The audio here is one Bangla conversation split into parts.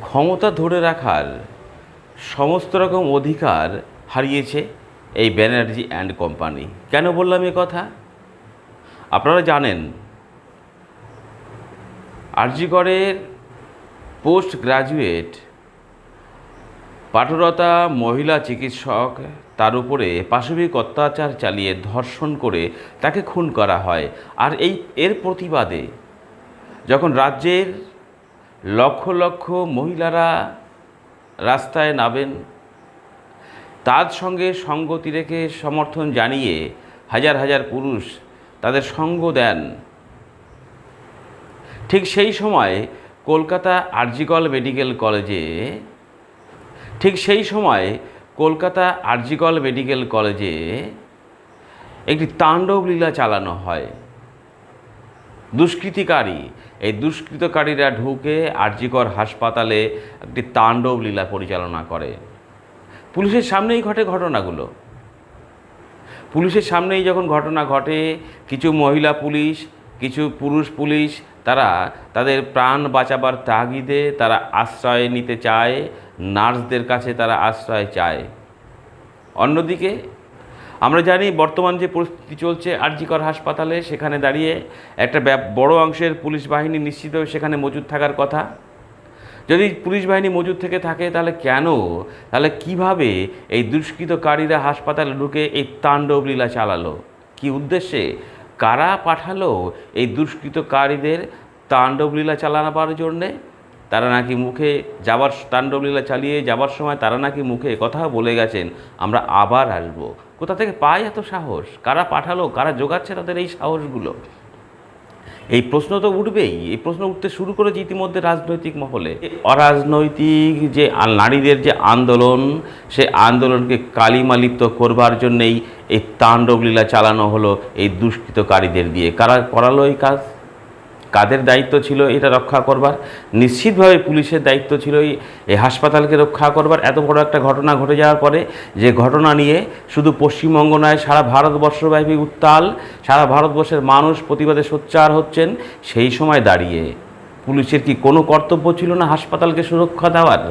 ক্ষমতা ধরে রাখার সমস্ত রকম অধিকার হারিয়েছে এই ব্যানার্জি অ্যান্ড কোম্পানি। কেন বললাম এ কথা? আপনারা জানেন আরজিগড়ের পোস্ট গ্রাজুয়েট পাঠরতা মহিলা চিকিৎসক, তার উপরে পাশবিক অত্যাচার চালিয়ে ধর্ষণ করে তাকে খুন করা হয়। আর এই, এর প্রতিবাদে যখন রাজ্যের লক্ষ লক্ষ মহিলারা রাস্তায় নামেন। তার সঙ্গে সঙ্গতি রেখে সমর্থন জানিয়ে হাজার হাজার পুরুষ তাদের সঙ্গ দেন। ঠিক সেই সময় কলকাতা আরজিকল মেডিকেল কলেজে ঠিক সেই সময় কলকাতা আরজিকল মেডিকেল কলেজে একটি তাণ্ডব লীলা চালানো হয়। দুষ্কৃতিকারী। এই দুষ্কৃতকারীরা ঢুকে আরজিকর হাসপাতালে একটি তাণ্ডব লীলা পরিচালনা করে। পুলিশের সামনেই ঘটে ঘটনাগুলো। পুলিশের সামনেই যখন ঘটনা ঘটে, কিছু মহিলা পুলিশ, কিছু পুরুষ পুলিশ, তারা তাদের প্রাণ বাঁচাবার তাগিদে তারা আশ্রয় নিতে চায়, নার্সদের কাছে তারা আশ্রয় চায়। অন্যদিকে আমরা জানি বর্তমান যে পরিস্থিতি চলছে আরজিকর হাসপাতালে, সেখানে দাঁড়িয়ে একটা বড় অংশের পুলিশ বাহিনী নিশ্চিতভাবে সেখানে মজুদ থাকার কথা। যদি পুলিশ বাহিনী মজুদ থেকে থাকে, তাহলে কেন? তাহলে কীভাবে এই দুষ্কৃতকারীরা হাসপাতালে ঢুকে এই তাণ্ডব লীলা চালালো? কি উদ্দেশ্যে? কারা পাঠালো এই দুষ্কৃতকারীদের তাণ্ডব লীলা চালানোর জন্যে? তারা নাকি মুখে যাবার তাণ্ডব লীলা চালিয়ে যাবার সময় তারা নাকি মুখে কথা বলে গেছেন, আমরা আবার আসব। কোথা থেকে পায় এত সাহস? কারা পাঠালো? কারা জোগাচ্ছে তাদের এই সাহসগুলো? এই প্রশ্ন তো উঠবেই। এই প্রশ্ন উঠতে শুরু করেছে ইতিমধ্যে রাজনৈতিক মহলে। অরাজনৈতিক যে নারীদের যে আন্দোলন, সে আন্দোলনকে কালিমালিপ্ত করবার জন্যেই এই তাণ্ডবলীলা চালানো হলো এই দুষ্কৃতকারীদের দিয়ে। কারা করালো এই কাজ? কাদের দায়িত্ব ছিল এটা রক্ষা করবার? নিশ্চিতভাবে পুলিশের দায়িত্ব ছিল এই হাসপাতালকে রক্ষা করবার। এত বড় একটা ঘটনা ঘটে যাওয়ার পরে যে ঘটনা নিয়ে শুধু পশ্চিমবঙ্গ নয়, সারা ভারতবর্ষব্যাপী উত্তাল, সারা ভারতবর্ষের মানুষ প্রতিবাদে সোচ্চার হচ্ছেন সেই সময় দাঁড়িয়ে। পুলিশের কি কোনো কর্তব্য ছিল না হাসপাতালকে সুরক্ষা দেওয়ার?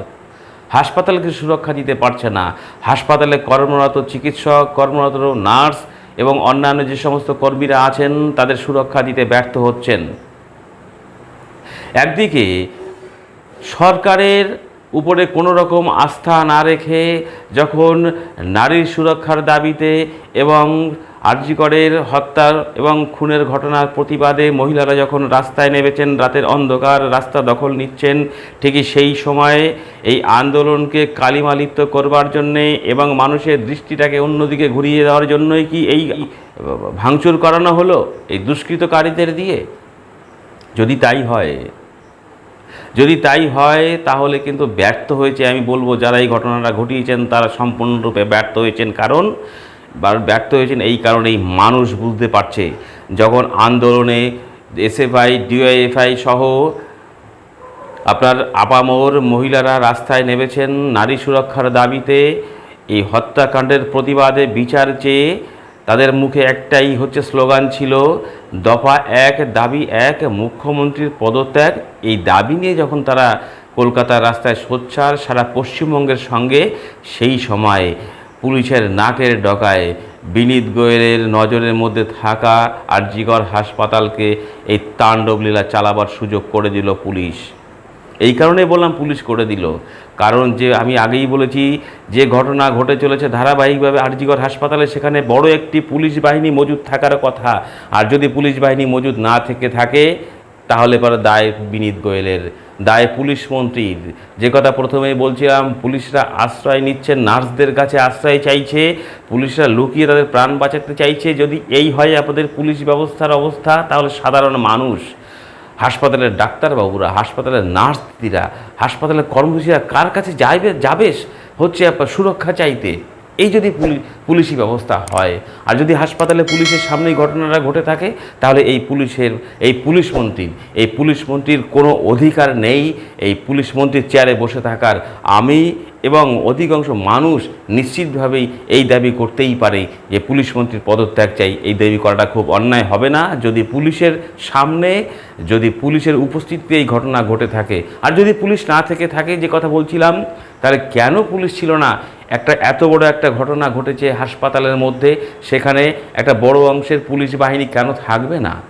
হাসপাতালকে সুরক্ষা দিতে পারছে না। হাসপাতালে কর্মরত চিকিৎসক, কর্মরত নার্স এবং অন্যান্য যে সমস্ত কর্মীরা আছেন, তাদের সুরক্ষা দিতে ব্যর্থ হচ্ছেন। একদিকে সরকারের উপরে কোনো রকম আস্থা না রেখে যখন নারীর সুরক্ষার দাবিতে এবং আরজিকরের হত্যা এবং খুনের ঘটনার প্রতিবাদে মহিলারা যখন রাস্তায় নেমেছেন, রাতের অন্ধকার রাস্তা দখল নিচ্ছেন, ঠিকই সেই সময়ে এই আন্দোলনকে কালিমালিপ্ত করবার জন্যে এবং মানুষের দৃষ্টিটাকে অন্যদিকে ঘুরিয়ে দেওয়ার জন্যই কি এই ভাঙচুর করানো হলো এই দুষ্কৃতকারীদের দিয়ে? যদি তাই হয় যদি তাই হয়, তাহলে কিন্তু ব্যর্থ হয়েছে। আমি বলব, যারা এই ঘটনাটা ঘটিয়েছেন, তারা সম্পূর্ণরূপে ব্যর্থ হয়েছেন। কারণ ব্যর্থ হয়েছেন এই কারণেই মানুষ বুঝতে পারছে, যখন আন্দোলনে এসএফআই ডিওএফআই সহ আপনার আপামোর মহিলারা রাস্তায় নেমেছেন, নারী সুরক্ষার দাবিতে এই হত্যাকাণ্ডের প্রতিবাদে বিচার চেয়ে তাদের মুখে একটাই হচ্ছে স্লোগান ছিল, দফা এক, দাবি এক, মুখ্যমন্ত্রীর পদত্যাগ। এই দাবি নিয়ে যখন তারা কলকাতার রাস্তায় সোচ্চার সারা পশ্চিমবঙ্গের সঙ্গে, সেই সময় পুলিশের নাকের ডকায় বিনীত গোয়েলের নজরের মধ্যে থাকা আর জিগর হাসপাতালকে এই তাণ্ডবলীলা চালাবার সুযোগ করে দিল পুলিশ। এই কারণে বললাম পুলিশ করে দিল। কারণ যে আমি আগেই বলেছি, যে ঘটনা ঘটে চলেছে ধারাবাহিকভাবে আরজিগর হাসপাতালে, সেখানে বড় একটি পুলিশ বাহিনী মজুদ থাকার কথা। আর যদি পুলিশ বাহিনী মজুদ না থেকে থাকে, তাহলে পরে দায় বিনীত গোয়েলের, দায় পুলিশ মন্ত্রীর। যে কথা প্রথমেই বলছিলাম, পুলিশরা আশ্রয় নিচ্ছে, নার্সদের কাছে আশ্রয় চাইছে, পুলিশরা লুকিয়ে তাদের প্রাণ বাঁচাতে চাইছে। যদি এই হয়, আপনাদের পুলিশ ব্যবস্থার অবস্থা, তাহলে সাধারণ মানুষ হাসপাতালের ডাক্তারবাবুরা হাসপাতালের নার্স দিদিরা হাসপাতালের কর্মচারীরা কার কাছে যাইবে যাবে হচ্ছে সুরক্ষা চাইতে। এই যদি পুলি- পুলিশি ব্যবস্থা হয়, আর যদি হাসপাতালে পুলিশের সামনেই ঘটনাটা ঘটে থাকে, তাহলে এই পুলিশের, এই পুলিশ মন্ত্রীর, এই পুলিশ মন্ত্রীর কোনো অধিকার নেই, এই পুলিশ মন্ত্রীর চেয়ারে বসে থাকার। আমি এবং অধিকাংশ মানুষ নিশ্চিতভাবেই এই দাবি করতেই পারে যে পুলিশ মন্ত্রীর পদত্যাগ চাই। এই দাবি করাটা খুব অন্যায় হবে না। যদি পুলিশের সামনে, যদি পুলিশের উপস্থিতিতে এই ঘটনা ঘটে থাকে, আর যদি পুলিশ না থেকে থাকে যে কথা বলছিলাম, তাহলে কেন পুলিশ ছিল না? একটা এত বড় একটা ঘটনা ঘটেছে হাসপাতালের মধ্যে, সেখানে একটা বড় অংশের পুলিশ বাহিনী কেন থাকবে না?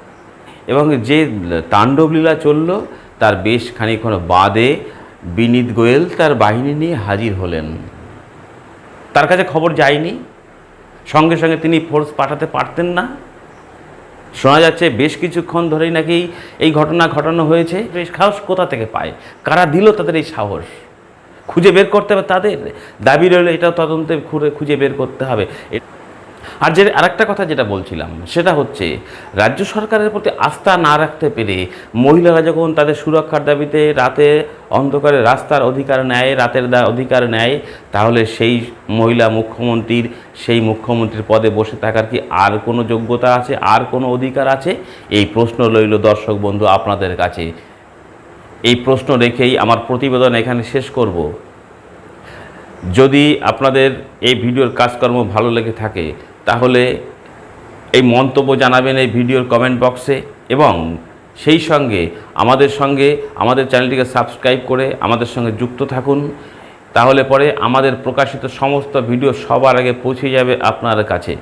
এবং যে তাণ্ডবলীলা চলল, তার বেশ খানিক্ষণ বাদে বিনীত গোয়েল তার বাহিনী নিয়ে হাজির হলেন। তার কাছে খবর যায়নি। সঙ্গে সঙ্গে তিনি ফোর্স পাঠাতে পারতেন না। শোনা যাচ্ছে বেশ কিছুক্ষণ ধরেই নাকি এই ঘটনা ঘটানো হয়েছে। সাহস কোথা থেকে পায়? কারা দিল তাদের এই সাহস? খুঁজে বের করতে হবে তাদের। দাবি রইলে এটাও তদন্তে খুঁজে বের করতে হবে। আর যে আরেকটা কথা যেটা বলছিলাম, সেটা হচ্ছে রাজ্য সরকারের প্রতি আস্থা না রাখতে পেরে মহিলারা যখন তাদের সুরক্ষার দাবিতে রাতে অন্ধকারে রাস্তার অধিকার নেয়, রাতের অধিকার নেয়, তাহলে সেই মহিলা মুখ্যমন্ত্রীর, সেই মুখ্যমন্ত্রীর পদে বসে থাকার কি আর কোনো যোগ্যতা আছে, আর কোনো অধিকার আছে? এই প্রশ্ন রইল দর্শক বন্ধু, আপনাদের কাছে। এই প্রশ্ন রেখেই আমার প্রতিবেদন এখানে শেষ করব। যদি আপনাদের এই ভিডিওর কাজকর্ম ভালো লেগে থাকে, তাহলে এই মন্তব্য জানাবেন এই ভিডিওর কমেন্ট বক্সে এবং সেই সঙ্গে আমাদের সঙ্গে আমাদের চ্যানেলটিকে সাবস্ক্রাইব করে আমাদের সঙ্গে যুক্ত থাকুন। তাহলে পরে আমাদের প্রকাশিত সমস্ত ভিডিও সবার আগে পৌঁছে যাবে আপনার কাছে।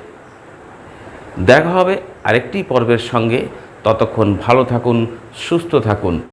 দেখা হবে আরেকটি পর্বের সঙ্গে। ততক্ষণ ভালো থাকুন, সুস্থ থাকুন।